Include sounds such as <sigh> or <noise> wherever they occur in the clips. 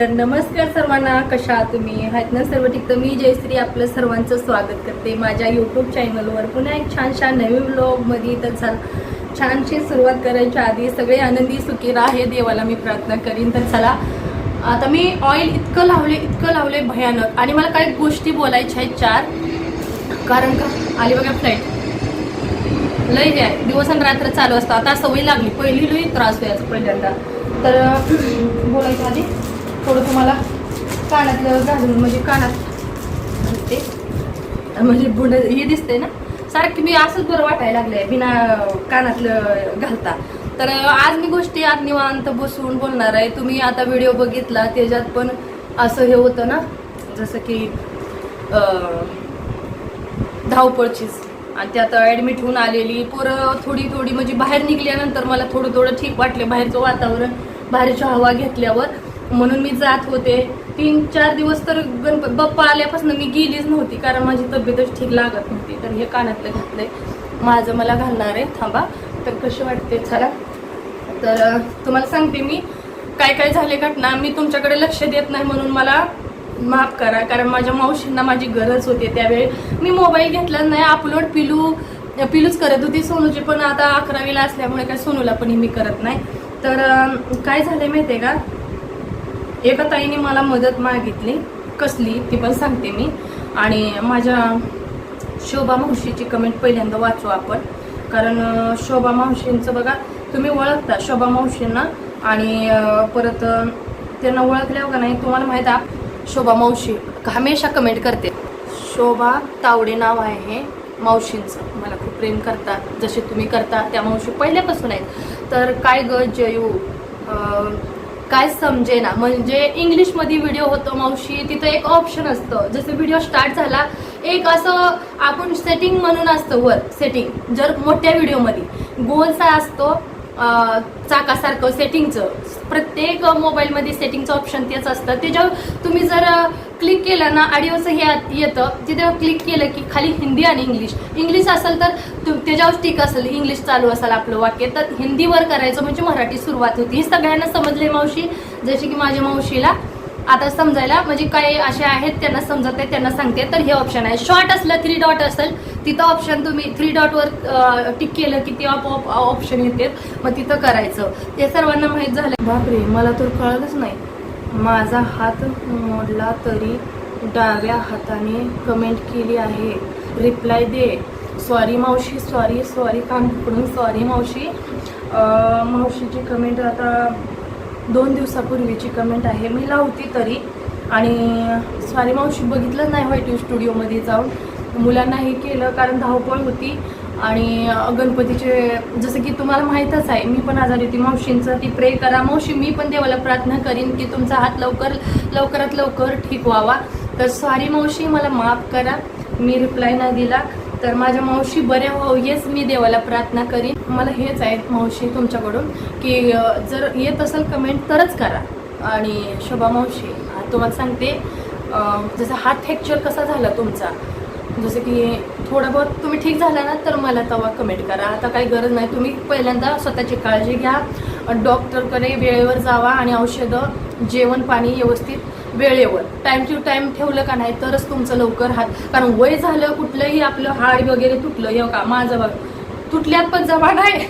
तर नमस्कार सर्वांना कशा आहात तुम्ही? आहेत ना सर्व ठीक तर मी जयश्री आपलं सर्वांचं स्वागत करते माझ्या यूट्यूब चॅनलवर पुन्हा एक छानशा नवीन ब्लॉगमध्ये तर चला छानशी सुरुवात करायच्या आधी सगळे आनंदी सुखी राहे देवाला मी प्रार्थना करीन. तर चला आता मी ऑइल इतकं लावले इतकं लावले भयानक. आणि मला काही गोष्टी बोलायच्या आहेत चार. कारण का? आली बघा फ्लाईट लय द्या दिवस आणि रात्र चालू असतं. आता सवय लागली. पहिली लई त्रास व्हायचा पहिल्यांदा. तर बोलायच्या आधी. थोडं तुम्हाला कानातलं घालून म्हणजे कानात ते म्हणजे बुंड हे दिसतंय ना? सारखी मी असंच बरं वाटायला लागले बिना कानातलं घालता. तर आज मी गोष्टी आज निवांत बसून बोलणार आहे. तुम्ही आता व्हिडिओ बघितला त्याच्यात पण असं हे होतं ना? जसं की धावपळचीच. आणि त्यात ॲडमिट होऊन आलेली. पोरं थोडी थोडी म्हणजे बाहेर निघल्यानंतर मला थोडं थोडं ठीक वाटले. बाहेरचं वातावरण बाहेरची हवा घेतल्यावर. म्हणून मी जात होते. तीन चार दिवस तर गणपती बाप्पा आल्यापासून मी गेलीच नव्हती कारण माझी तब्येतच ठीक लागत नव्हती. तर हे कानातलं घातलंय. माझं मला घालणार आहे. थांबा. तर कशी वाटते? चला. तर तुम्हाला सांगते मी. काय काय झाले घटना? मी तुमच्याकडे लक्ष देत नाही म्हणून मला माफ करा. कारण माझ्या मावशींना माझी गरज होती त्यावेळी. मी मोबाईल घेतला नाही. अपलोड पिलू पिलूच करत होती सोनूची. पण आता अकरावीला असल्यामुळे काय सोनूला पण मी करत नाही. तर काय झालं माहिती आहे का? एका ताईने मला मदत मागितली कसली ती पण सांगते मी. आणि माझ्या शोभा मावशीची कमेंट पहिल्यांदा वाचू आपण. कारण शोभा मावशींचं बघा तुम्ही ओळखता शोभा मावशींना. आणि परत त्यांना ओळखल्यावर का नाही तुम्हाला माहीत आहे शोभा मावशी हमेशा कमेंट करते. शोभा तावडे नाव आहे मावशींचं. मला खूप प्रेम करतात जसे तुम्ही करता त्या मावशी पहिल्यापासून आहेत. तर काय ग जयू? काय समजेना. म्हणजे इंग्लिशमध्ये व्हिडिओ होतो मावशी तिथं एक ऑप्शन असतं. जसं व्हिडिओ स्टार्ट झाला एक असं आपण सेटिंग म्हणून असतं वर सेटिंग जर मोठ्या व्हिडिओमध्ये गोलचा असतो चाकासारखं सेटिंगचं. प्रत्येक मोबाईलमध्ये सेटिंगचं ऑप्शन तेच असतं. त्याच्यावर तुम्ही जर क्लिक केलं ना ऑडिओचं हे येतं. तिथे क्लिक केलं की खाली हिंदी आणि इंग्लिश. इंग्लिश असेल तर तु- त्याच्यावर टिक असेल इंग्लिश चालू असेल आपलं वाक्य तर हिंदीवर करायचं म्हणजे मराठी सुरुवात होती. ही सगळ्यांना समजले मावशी? जसे की माझ्या मावशीला आता समजायला म्हणजे काही असे आहेत त्यांना समजत आहे त्यांना सांगते. तर हे ऑप्शन आहे. शॉर्ट असलं थ्री डॉट असेल तिथं ऑप्शन तुम्ही थ्री डॉटवर टिक केलं की ते आपोआप ऑप्शन येते. मग तिथं करायचं. ते सर्वांना माहीत झालं. बापरे मला तर कळलंच नाही. माझा हात मोडला तरी डाव्या हाताने कमेंट केली आहे. रिप्लाय दे. सॉरी मावशी सॉरी सॉरी काम पकडून सॉरी मावशी. मावशीची कमेंट आता दोन दिवसापूर्वीची कमेंट आहे. मी लावती तरी. आणि स्वारी मावशी बघितलं नाही व्हाईट स्टुडिओमध्ये जाऊन. मुलांना हे केलं कारण धावपळ होती. आणि गणपतीचे जसं की तुम्हाला माहीतच आहे मी पण आजारी होती. मावशींचं ती प्रे करा. मावशी मी पण देवाला प्रार्थना करीन की तुमचा हात लवकर लवकरात लवकर ठीक व्हावा. तर सॉरी मावशी मला माफ करा. मी रिप्लाय नाही दिला. तर माझ्या मावशी बऱ्या व्हावं हेच मी देवाला प्रार्थना करीन. मला हेच आहे मावशी तुमच्याकडून की जर येत असेल कमेंट तरच करा. आणि शोभा मावशी तुम्हाला सांगते जसं हात फ्रॅक्चर कसा झाला तुमचा जसं की थोडं बहुत तुम्ही ठीक झाला ना तर मला तेव्हा कमेंट करा. आता काही गरज नाही तुम्ही पहिल्यांदा स्वतःची काळजी घ्या. डॉक्टरकडे वेळेवर जावा आणि औषधं जेवण पाणी व्यवस्थित वेळेवर. टाईम टू टाईम ठेवलं का नाही तरच तुमचं लवकर हात कारण वय झालं कुठलंही आपलं हाड वगैरे तुटलं हे का माझं बघ. तुटल्यात पण जमा नाही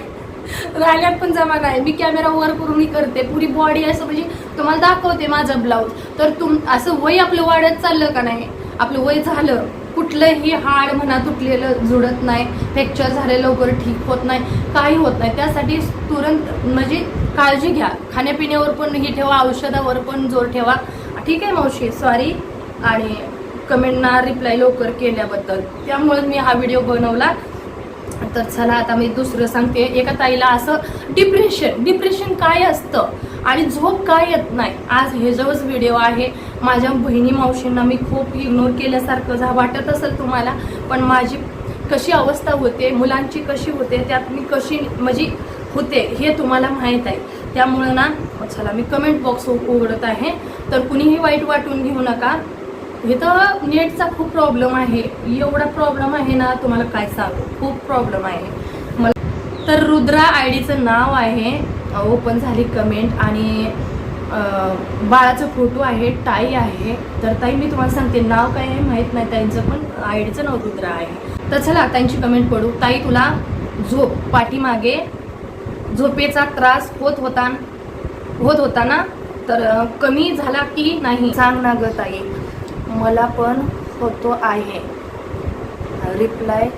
राहिल्यात पण जमा नाही. मी कॅमेरा वर करून मी करते. पुरी बॉडी असं म्हणजे तुम्हाला दाखवते माझं ब्लाऊज तर तुम असं वय आपलं वाढत चाललं का नाही? आपलं वय झालं कुठलंही हाड म्हणा तुटलेलं जुडत नाही फ्रॅक्चर झाले लवकर ठीक होत नाही काही होत नाही. त्यासाठी तुरंत म्हणजे काळजी घ्या. खाण्यापिण्यावर पण ही ठेवा औषधावर पण जोर ठेवा. ठीक आहे मावशी सॉरी आणि कमेंटना रिप्लाय लवकर केल्याबद्दल. त्यामुळे मी हा व्हिडिओ बनवला. तर चला आता मी दुसरं सांगते. एका ताईला असं डिप्रेशन डिप्रेशन काय असतं? आणि झोप काय येत नाही? आज हे व्हिडिओ आहे. माझ्या बहिणी मावशींना मी खूप इग्नोर केल्यासारखं जा वाटत असेल तुम्हाला पण माझी कशी अवस्था होते मुलांची कशी होते त्यात मी कशी म्हणजे होते हे तुम्हाला माहीत आहे. त्यामुळं ना चला मी कमेंट बॉक्स उघडत आहे. तर कुणीही वाईट वाटून घेऊ नका. इथं नेटचा खूप प्रॉब्लेम आहे. एवढा प्रॉब्लेम आहे ना तुम्हाला काय सांगू? खूप प्रॉब्लेम आहे. मला तर रुद्रा आय डीचं नाव आहे. ओपन झाली कमेंट आणि बाळाचं बाळाचा फोटो आहे टाई आहे. तर ताई मी तुम्हाला सांगते नाव काय आहे माहीत नाही त्यांचं पण आय डीचं नाव रुद्रा आहे. तर चला त्यांची कमेंट पडू. ताई तुला झोप पाठीमागे झोपेचा त्रास होत होता होत होता ना? तर कमी झाला की नाही? सांग ना ग ताई. मला पण होतो आहे. रिप्लाय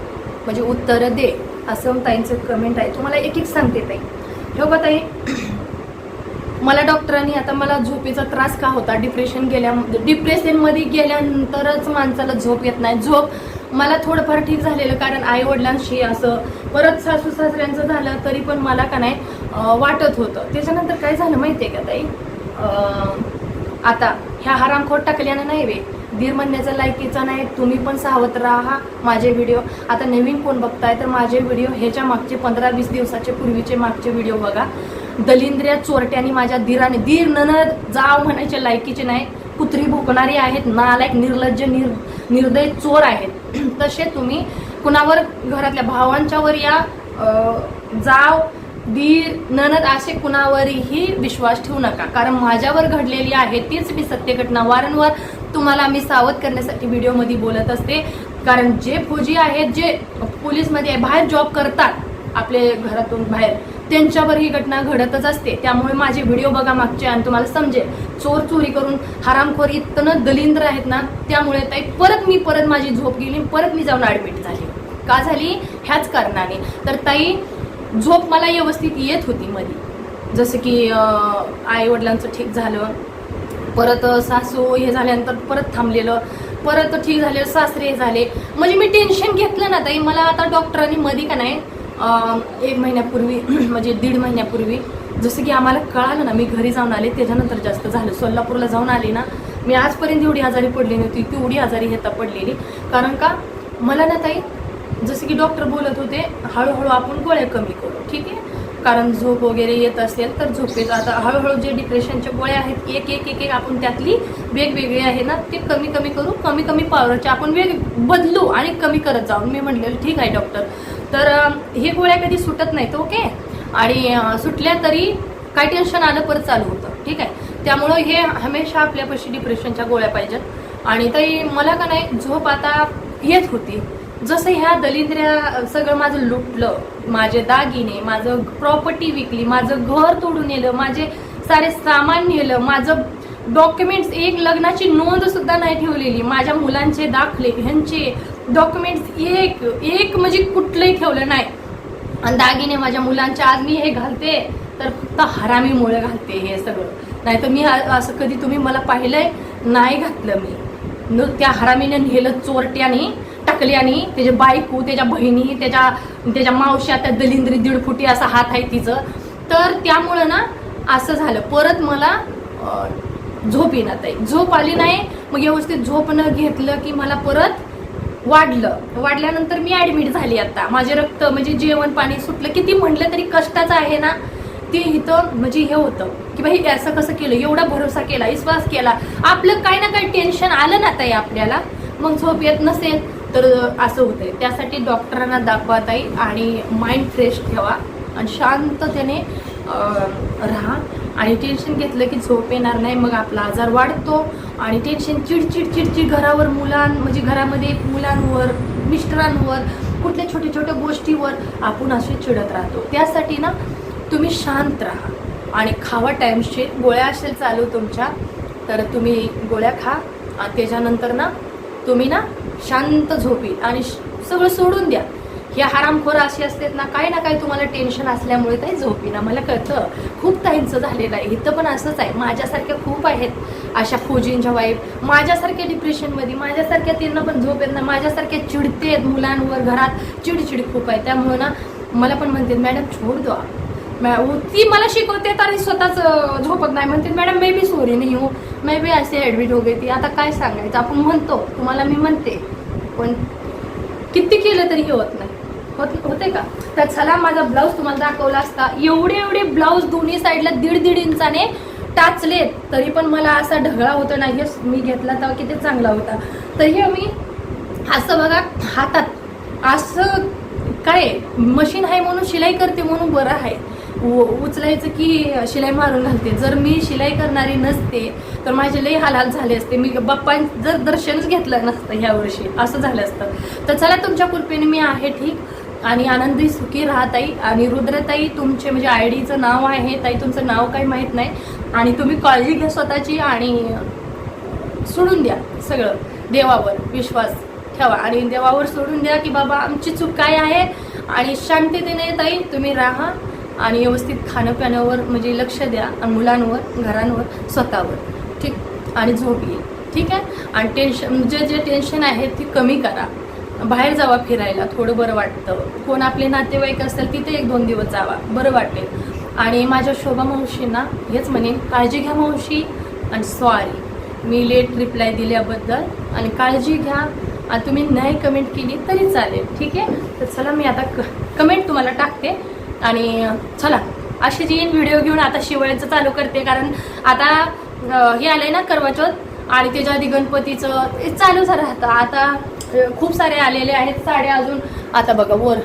म्हणजे उत्तर दे असं ताईंचं कमेंट आहे. तुम्हाला एक एक सांगते ताई. ठेव का ताई <clears throat> मला डॉक्टरांनी आता मला झोपेचा त्रास का होता? डिप्रेशन गेल्या डिप्रेशनमध्ये गेल्यानंतरच माणसाला झोप येत नाही. झोप मला थोडंफार ठीक झालेलं कारण आई वडिलांशी असं परत सासू सासऱ्यांचं झालं तरी पण मला का नाही वाटत होतं. त्याच्यानंतर काय झालं माहिती आहे का ताई? आता ह्या हरामखोर टाकल्यानं नाही वे दीड महिन्याचा लायकीचा नाही. तुम्ही पण सावध राहा माझे व्हिडिओ आता नवीन कोण बघताय तर माझे व्हिडिओ ह्याच्या मागचे पंधरा वीस दिवसाचे पूर्वीचे मागचे व्हिडिओ बघा. दलिंद्र्या चोरट्याने माझ्या धीराने धीर ननद जाव म्हणायचे लायकीचे नाही. कुत्री भोकणारी आहेत नालायक निर्लज्ज निर निर्दय चोर आहेत. <clears throat> तसे तुम्ही कुणावर घरातल्या भावांच्यावर या जाव दीर ननद असे कुणावरही विश्वास ठेवू नका. कारण माझ्यावर घडलेली आहे तीच मी सत्य घटना वारंवार तुम्हाला मी सावध करण्यासाठी व्हिडिओमध्ये बोलत असते. कारण जे फौजी आहेत जे पोलीसमध्ये बाहेर जॉब करतात आपले घरातून बाहेर त्यांच्यावर ही घटना घडतच असते. त्यामुळे माझे व्हिडिओ बघा मागचे आणि तुम्हाला समजेल. चोर चोरी करून हरामखोर इतकं दलिंद्र आहेत ना त्यामुळे ताई परत मी परत माझी झोप गेली परत मी जाऊन ॲडमिट झाली. का झाली? ह्याच कारणाने. तर ताई झोप मला व्यवस्थित येत होती मध्ये जसं की आई वडिलांचं ठीक झालं परत सासू हे झाल्यानंतर परत थांबलेलं परत ठीक झाले सासरे हे झाले. म्हणजे मी टेन्शन घेतलं ना ताई मला आता डॉक्टरांनी मध्ये का नाही एक महिन्यापूर्वी <clears throat> म्हणजे दीड महिन्यापूर्वी जसं की आम्हाला कळालं ना मी घरी जाऊन आले त्याच्यानंतर जास्त झालं. सोलापूरला जाऊन आले ना मी आजपर्यंत एवढी आजारी पडली नव्हती तेवढी आजारी हेता पडलेली. कारण का मला ना ताई जसं की डॉक्टर बोलत होते हळूहळू आपण गोळ्या कमी करू ठीक आहे? कारण झोप वगैरे येत असेल तर झोपेत आता हळूहळू जे डिप्रेशनच्या गोळ्या आहेत एक एक एक एक आपण त्यातली वेगवेगळी आहे ना ते कमी कमी करू कमी कमी पावरचे आपण वेग बदलू आणि कमी करत जाऊ. मी म्हणलेलं ठीक आहे डॉक्टर तर हे गोळ्या कधी सुटत नाहीत ओके? आणि सुटल्या तरी काय टेन्शन आलं परत चालू होतं ठीक आहे? त्यामुळं हे हमेशा आपल्यापाशी डिप्रेशनच्या गोळ्या पाहिजेत. आणि तरी मला का नाही झोप आता येत होती. जसं ह्या दलिंद्र्या सगळं माझं लुटलं माझे दागिने माझं प्रॉपर्टी विकली माझं घर तोडून नेलं माझे सारे सामान नेलं माझं डॉक्युमेंट्स एक लग्नाची नोंद सुद्धा नाही ठेवलेली माझ्या मुलांचे दाखले ह्यांचे डॉक्युमेंट्स एक एक म्हणजे कुठलंही ठेवलं नाही. आणि दागिने माझ्या मुलांच्या आज मी हे घालते तर फक्त हरामीमुळे घालते हे सगळं. नाही तर मी असं कधी तुम्ही मला पाहिलंय नाही घातलं मी. न त्या हरामीने नेलं चोरट्याने टाकली आणि त्याच्या बायको त्याच्या बहिणी त्याच्या त्याच्या मावशी आता दलिंद्री दीड फुटी असा हात आहे तिचं. तर त्यामुळं ना असं झालं. परत मला झोप येणार ताई झोप आली नाही. मग व्यवस्थित झोप न घेतलं की मला परत वाढलं. वाढल्यानंतर मी ऍडमिट झाली आता. माझे रक्त म्हणजे जेवण पाणी सुटलं. किती म्हटलं तरी कष्टाचं आहे ना. ते इथं म्हणजे हे होतं की बाई असं कसं केलं? एवढा भरोसा केला विश्वास केला. आपलं काही ना काही टेन्शन आलं ना ताई आपल्याला. मग झोप येत नसेल. तर असं होतंय. त्यासाठी डॉक्टरांना दाखवा ताई आणि माइंड फ्रेश ठेवा आणि शांततेने राहा. आणि टेन्शन घेतलं की झोप येणार नाही मग आपला आजार वाढतो. आणि टेन्शन चिडचिड चिडचिड घरावर मुलां म्हणजे घरामध्ये मुलांवर मिस्टरांवर कुठल्या छोट्या छोट्या गोष्टीवर आपण असे चिडत राहतो. त्यासाठी ना तुम्ही शांत राहा. आणि खावा टाईमशी गोळ्या असेल चालू तुमच्या तर तुम्ही गोळ्या खा. आणि त्याच्यानंतर ना तुम्ही ना शांत झोपी आणि श- सगळं सोडून द्या. ह्या हरामखोर अशी असतात ना काही ना काही तुम्हाला टेन्शन असल्यामुळे ताई झोपी ना मला कळतं. खूप ताईंचं झालेलं आहे. इथं पण असंच आहे. माझ्यासारख्या खूप आहेत अशा फौजींच्या वाईफ माझ्यासारख्या डिप्रेशनमध्ये माझ्यासारख्या त्यांना पण झोप येत ना माझ्यासारख्या चिडते आहेत मुलांवर घरात. चिडचिड खूप आहे. त्यामुळे ना मला पण म्हणते मॅडम छोड द्या आप." ती मला शिकवते आणि स्वतःच झोपत नाही. म्हणते मॅडम मे बी सोरी नाही हो. मे बी असे ॲडमिट हो गई ती. आता काय सांगायचं? आपण म्हणतो. तुम्हाला मी म्हणते. पण किती केलं तरी हे होत नाही. होत होते का? तर चला माझा ब्लाऊज तुम्हाला दाखवला असता. एवढे एवढे ब्लाऊज दोन्ही साईडला दीड दीड इंचाने टाचले तरी पण मला असा ढगळा होता नाही. हे मी घेतला तेव्हा किती चांगला होता. तर हे मी असं बघा हातात असं काय मशीन आहे म्हणून शिलाई करते म्हणून बरं आहे. उचलायचं की शिलाई मारून घालते. जर मी शिलाई करणारी नसते तर माझे लई हाल झाले असते. मी बाप्पा जर दर्शनच घेतलं नसतं ह्या वर्षी असं झालं असतं. तर चला तुमच्या कृपेने मी आहे ठीक. आणि आनंदी सुखी राहताई. आणि रुद्रताई तुमचे म्हणजे आय डीचं नाव आहे. ताई तुमचं नाव काही माहीत नाही. आणि तुम्ही काळजी घ्या स्वतःची आणि सोडून द्या सगळं. देवावर विश्वास ठेवा. आणि देवावर सोडून द्या की बाबा आमची चूक काय आहे? आणि शांततेने ताई तुम्ही राहा. आणि व्यवस्थित खाणंपिण्यावर म्हणजे लक्ष द्या मुलांवर घरांवर स्वतःवर. ठीक? आणि झोप येईल. ठीक आहे? आणि टेन्शन जे जे टेन्शन आहे ती कमी करा. बाहेर जावा फिरायला थोडं बरं वाटतं. कोण आपले नातेवाईक असतील तिथे एक दोन दिवस जावा. बरं वाटेल. आणि माझ्या शोभा मावशींना हेच म्हणेन काळजी घ्या मावशी. आणि सॉरी मी लेट रिप्लाय दिल्याबद्दल. आणि काळजी घ्या. आणि तुम्ही नाही कमेंट केली तरी चालेल. ठीक आहे? तर चला मी आता क कमेंट तुम्हाला टाकते. आणि चला अशी जी व्हिडिओ घेऊन आता शिवायचं चालू करते कारण आता हे हे आलंय ना करवाचौथ आणि त्याच्या आधी गणपतीचं हे चालूच राहतं. आता खूप सारे आलेले आहेत साड्या अजून. आता बघा वर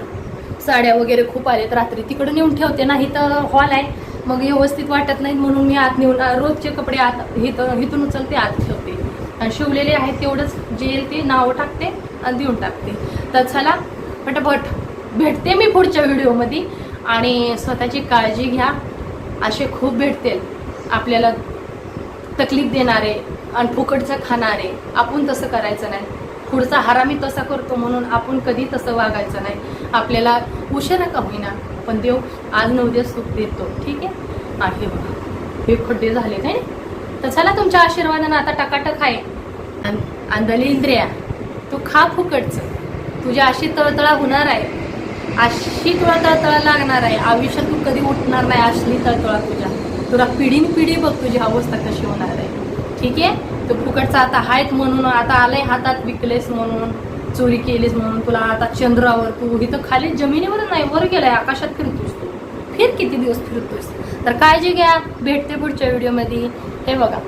साड्या वगैरे खूप आलेत रात्री. तिकडे नेऊन ठेवते ना इथं हॉल आहे. मग व्यवस्थित वाटत नाहीत म्हणून मी आत नेऊन रोजचे कपडे आत इथं इथून उचलते आत ठेवते. आणि शिवलेले आहेत तेवढंच जे येईल ते नावं टाकते आणि देऊन टाकते. तर चला पटापट. भेटते मी पुढच्या व्हिडिओमध्ये आणि स्वतःची काळजी घ्या. असे खूप भेटतील. आपल्याला तकलीफ देणारे आणि फुकटचं खाणारे आपण तसं करायचं नाही. पुढचा हरामी तसा करतो म्हणून आपण कधी तसं वागायचं नाही. आपल्याला उशिरा का होईना पण देव आज न उद्या सुख देतो. ठीक आहे? आहे हे बघा. हे खड्डे झाले नाही तर चला तुमच्या आशीर्वादानं आता टकाटक आहे. आणि- आणि तू खा फुकटचं. तुझ्या अशी तळतळा होणार आहे. अशी तुला तळतळा लागणार आहे. आयुष्यात तू कधी उठणार नाही असली तळतळा तुझ्या. तुला पिढीन पिढी बघ तुझी अवस्था कशी होणार आहे. ठीक आहे? तू फुकटचा आता आहेत म्हणून आता आलंय हातात विकलेस म्हणून चोरी केलीस म्हणून तुला आता चंद्रावर तू इथं खाली जमिनीवर नाही वर गेलाय आकाशात फिरतोस तू. फिर किती दिवस फिरतोस? तर काळजी घ्या भेटते पुढच्या व्हिडिओमध्ये हे बघा.